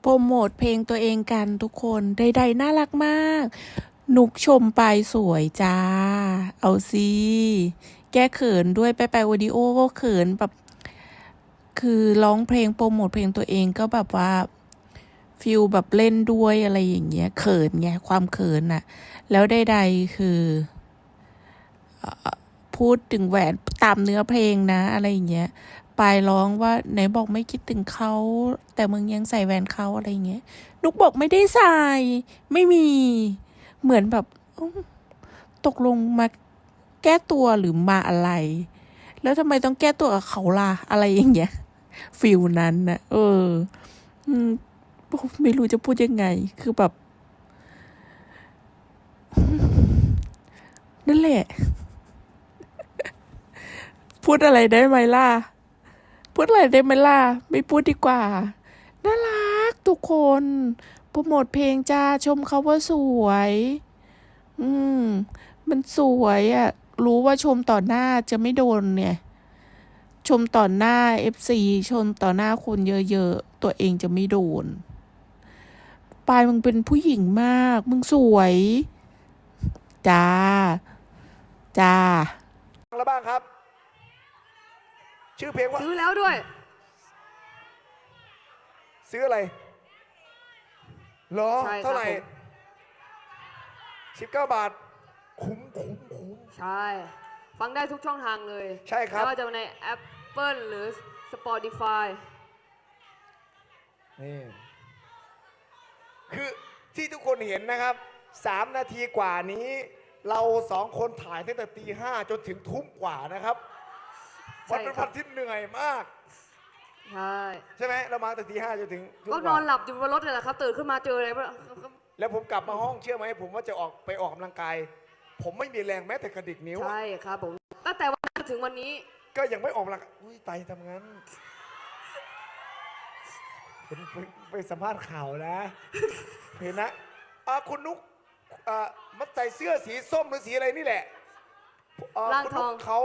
โปรโมทเพลงตัวเองกันทุกคนใดๆน่ารักมาก นุกชมไปสวยจ้า เอาสิแก้เขินด้วยไปไปวิดีโอก็เขินแบบคือร้องเพลงโปรโมทเพลงตัวเองก็แบบว่าฟิลแบบเล่นด้วยอะไรอย่างเงี้ยเขินไงความเขินน่ะ แล้วใดๆคืออพูดถึงแหวนตามเนื้อเพลงนะ อะไรอย่างเงี้ย ปายร้องว่าไหนบอกไม่คิดถึงเขา แต่มึงยังใส่แหวนเขาอะไรเงี้ยนุกบอกไม่ได้ใส่ ไม่มี เหมือนแบบตกลงมาแก้ตัวหรือมาอะไร แล้วทำไมต้องแก้ตัวกับเขาล่ะอะไรอย่างเงี้ยฟิลนั้นนะเออไม่รู้จะพูดยังไง คือแบบนั่นแหละ พูดอะไรได้ไหมล่ะ พูดอะไรได้ไหมล่ะ ไม่พูดดีกว่า น่ารักทุกคนโปรโมทเพลงจ้าชมเขาว่าสวย อืม มันสวยอะ่ะ รู้ว่าชมต่อหน้าจะไม่โดนเนี่ย ชมต่อหน้าเอฟซีชมต่อหน้าคนเยอะๆ ตัวเองจะไม่โดน ปายมึงเป็นผู้หญิงมาก มึงสวย จ้า จ้าแล้วบ้างครับ ชื่อเพลงว่าซื้อแล้วด้วย ซื้ออะไรเหรอใช่ครับเท่าไหร่ผมสิบเก้าบาท คุ้มคุ้มคุ้ม ใช่ ฟังได้ทุกช่องทางเลยใช่ครับ ไม่ว่าจะใน Apple หรือ Spotify นี่คือที่ทุกคนเห็นนะครับสามนาทีกว่านี้ เราสองคนถ่ายตั้งแต่ตีห้าจนถึงทุ่มกว่านะครับใช่ วันเป็นครัวับนที่เหนื่อยมาก ใช่ ใช่ไหมเรามาตั้งแต่ตีห้าจนถึงทุ่มก็กนอว่านหลับอยู่บนรถเลยแหละครับ ตื่นขึ้นมาเจออะไรบ้างแล้วผมกลับมาห้องเชื่อไหมผมว่าจะออกไปออกกำลังกาย ผมไม่มีแรงแม้แต่กระดิกนิ้วอะใช่ครับผมตั้งแต่วันนั้นถึงวันนี้ ก็ยังไม่ออกกำลังกายอุ้ยไตทำงั้นเป็นไปไปสัมภาษณ์ข่าวนะ เห็นนะอ่าคุณนุกอ่ามันใส่เสื้อสีส้มหรือสีอะไรนี่แหละอ่ร่างคุณทนุอกงเขา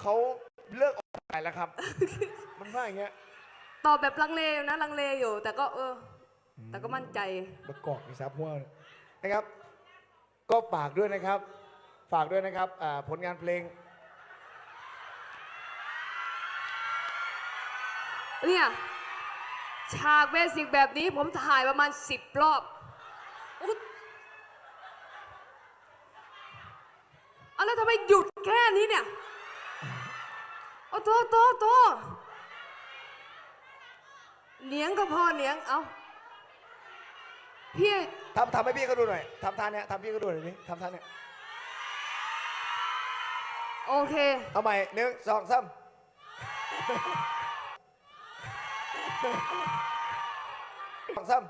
เขา เลิกออกกำลังกายแล้วครับ มันว่าอย่างเงี้ยตอบแบบลังเลอยู่นะลังเลอยู่ แต่ก็เออ แต่ก็มั่นใจประกอบมีซับหัวนะครับ ก็ฝากด้วยนะครับ ฝากด้วยนะครับอ่าผลงานเพลงเนี่ยฉากเบสิกแบบนี้ผมถ่ายประมาณสิบรอบอุ๊ยเอาแล้วทำไมหยุดแค่นี้เนี่ย โอ้โตโตโตเหนียงก็พอเหนียง เอาพี่ทำทำให้พี่เขาดูหน่อยทำท่าเนี้ยทำพี่เขาดูหน่อยนี่ทำท่าเนี้ยโอเค เอาใหม่หนึ่งสองสามสองสาม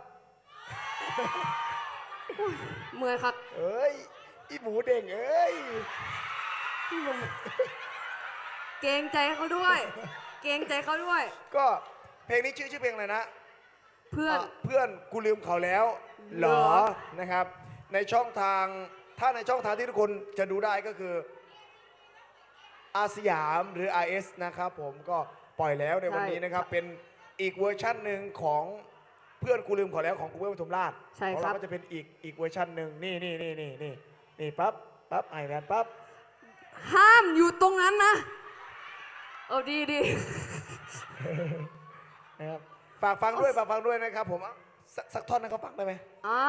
เมื่อยครับเอ้ย อีหมูเด้งเอ้ย เกรงใจเขาด้วย เกรงใจเขาด้วย ก็เพลงนี้ชื่อชื่อเพลงอะไรนะเพื่อนอะเพื่อนกูลืมเขาแล้วเหรอเหรอ นะครับ ในช่องทางถ้าในช่องทางที่ทุกคนจะดูได้ก็คืออาสยามหรือ RS นะครับผมก็ปล่อยแล้วในวันนี้นะครับ เป็นอีกเวอร์ชั่นหนึ่งของเพื่อนกูลืมเขาแล้วของกูเพื่อนปทุมราชใช่ของครัเราบก็จะเป็นอีกอีกเวอร์ชันหนึ่งนี่นี่นี่นี่นี่นี่ปั๊บปั๊บไอแมนปั๊บห้ามอยู่ตรงนั้นนะ เออดีดีนะครับฝากฟังด้วยฝากฟังด้วยนะครับผมอะสักสักท่อนให้เขาฟังได้ไหมอ่า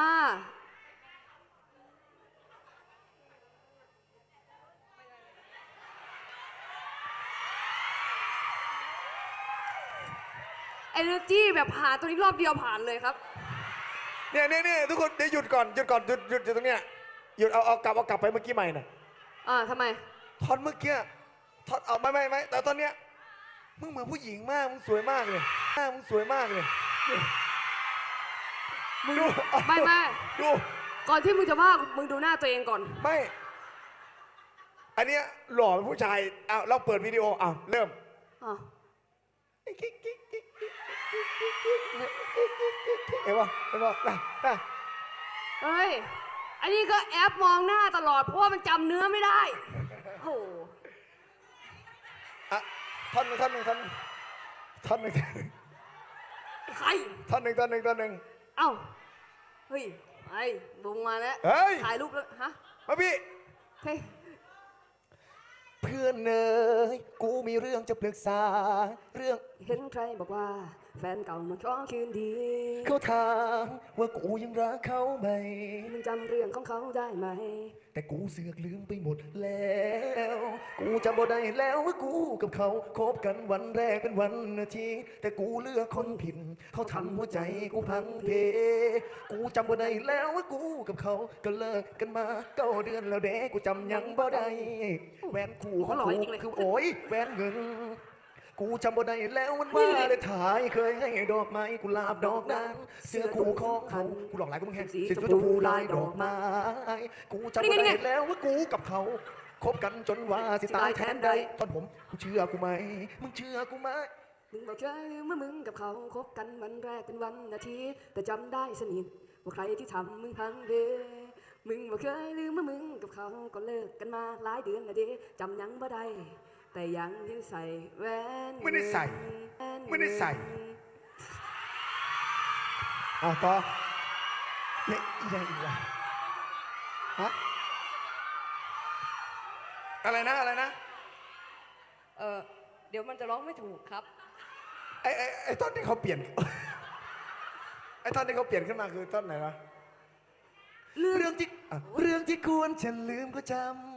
เอเนอร์จีแบบผ่านตัวนี้รอบเดียวผ่านเลยครับ เนี่ยเนี่ยเนี่ยทุกคนเดี๋ยวหยุดก่อนหยุดก่อนหยุดหยุดหยุดตรงเนี้ยหยุดเอาเอากลับเอากลับไปเมื่อกี้ใหม่น่ะอ่าทำไม ท่อนเมื่อกี้ ท่อนเอาไม่ไม่ไม่แต่ตอนเนี้ยมึงเหมือนผู้หญิงมากมึงสวยมากเลยหน้ามึงสวยมากเลยนี่มึงดูเอาไม่ไม่ดูก่อนที่มึงจะว่ามึงดูหน้าตัวเองก่อน ไม่ อันเนี้ยหล่อเป็นผู้ชายอ้าวเราเปิดวิดีโออ้าวเริ่ม อะเห็นป่ะเห็นป่ะน่ะน่ะเฮ้ย อันนี้ก็แอปมองหน้าตลอดเพราะว่ามันจำเนื้อไม่ได้ โอ้โห อะ ท่อนหนึ่งท่อนหนึ่งท่อนหนึ่งท่อนหนึ่งใครท่อนหนึ่งท่อนหนึ่งท่อนหนึ่งเอ้าเฮ้ยไอ้บุงมาแล้วเฮ้ยถ่ายรูปแล้วฮะมาพี่เฮ้ยเพื่อนเนยกูมีเรื่องจะปรึกษา เรื่องเห็นใครบอกว่า แฟนเก่ามันขอคืนดีเขาถามว่ากูยังรักเขาไหม มึงจำเรื่องของเขาได้ไหม แต่กูเสือกลืมไปหมดแล้ว กูจำบ่ได้แล้วว่ากูกับเขาคบกันวันแรกเป็นวันนาทีแต่กูเลือกคนผิดเขาทำหัวใจกูพังเพ กูจำบ่ได้แล้วว่ากูกับเขาก็เลิกกันมาเก้าเดือนแล้วเด้กูจำยังบ่ได้แหวนคู่ของกูคือโอ้ยแหวนเงิน กูจำบ่ได้แล้ววันว่าเลยถ่ายเคยให้ดอกไม้กุหลาบดอกนั้นเสื้อคู่ของเขากูหลอกหลายกูมึงแห้งสีชมพูลายดอกไม้กูจำบ่ได้แล้วว่ากูกับเขาคบกันจนว่าสิตายแทนใดตอนผมกูเชื่อกูไหมมึงเชื่อกูไหมมึงบอกเคยลืมว่ามึงกับเขาคบกันวันแรกเป็นวันอาทิตย์แต่จำได้สนิทว่าใครที่ทำมึงพังเดมึงบอกเคยลืมว่ามึงกับเขาก็เลิกกันมาหลายเดือนและเดจำยังบ่ได้ แต่ยังยังใส่แหวนไม่ได้ใส่แหวนไม่ได้ใส่ อะต่อเนี่ยอีกอย่างอีกอย่างฮะอะไรนะอะไรนะเออเดี๋ยวมันจะร้องไม่ถูกครับ ไอ้ไอ้ไอ้ท่อนที่เขาเปลี่ยน ไอ้ท่อนที่เขาเปลี่ยนขึ้นมาคือท่อนไหนวะ เรื่องเรื่องที่อะเรื่องที่ควรฉันลืมก็จรู้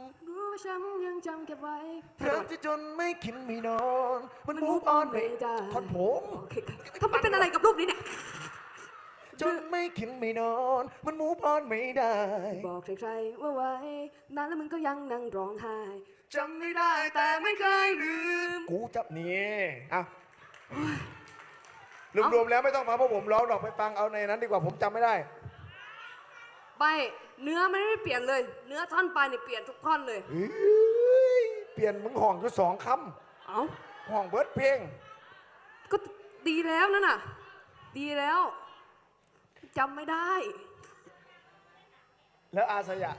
ว่าฉันยังจำเก็บไว้ำเรื่องที่จนไม่กินไม่นอน มันมูฟออนไปได้ท่อนผมโอเคครับทำไมเป็นอะไรกับรูปนี้เนี่ย จนไม่กินไม่นอน มันมูฟออนไม่ได้ บอกใครๆว่าไว้นานแล้วมึงก็ยังนั่งร้องไห้จำไม่ได้แต่ไม่เคยลืม กูจับนี่อะรวมๆแล้วไม่ต้องฟังพวกผมร้องหรอกไปฟังเอาในนั้นดีกว่าผมจำไม่ได้ ไปเนื้อมันไม่เปลี่ยนเลย เนื้อท่อนปลายเนี่ยเปลี่ยนทุกท่อนเลย เฮ้ยเปลี่ยนมึงห่องอยู่สองคเอ้าำห่องเบิร์ดเพลง ก็ดีแล้วนั่นน่ะ ดีแล้วจำไม่ได้ แล้วอาสยาม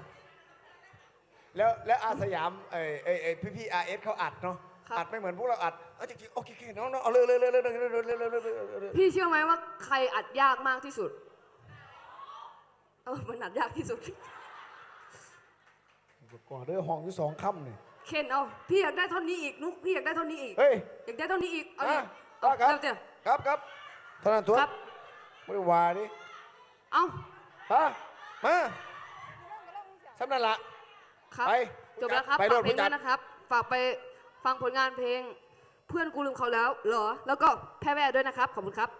แล้วแล้วอาสยามเอ้ยเอ้ยเอ้ยพี่พี่อาร์เอสเขาอัดเนาะครับ อัดไม่เหมือนพวกเราอัดเอาจริงๆโอเคโอเคน้องน้องเอาเลยเลยเลยเลยเลยเลยเลยเลยเลยเลยพี่เชื่อไหมว่าใครอัดยากมากที่สุดเออมันอัดยากที่สุด ก่อนเด้อห่องอยู่สองคำเนี่ยเคนเอา พี่อยากได้ท่อนนี้อีกนุกพี่อยากได้ท่อนนี้อีก เฮ้ย อยากได้ท่อนนี้อีก เอาอะดิอะครับเร็วเดี๋ยว ครับครับเท่านั้นตัวครับ ไม่ได้ว่าดิเอาฮะมาสำนันละ ครับ ไปจบแล้วครับ ไปฝากโดนเพลงผู้จัด้ดวยนะครับ ฝากไปฟังผลงานเพลง เพื่อนกูลืมเขาแล้วเหรอ แล้วก็แพ้แว่ด้วยนะครับ ขอบคุณครับ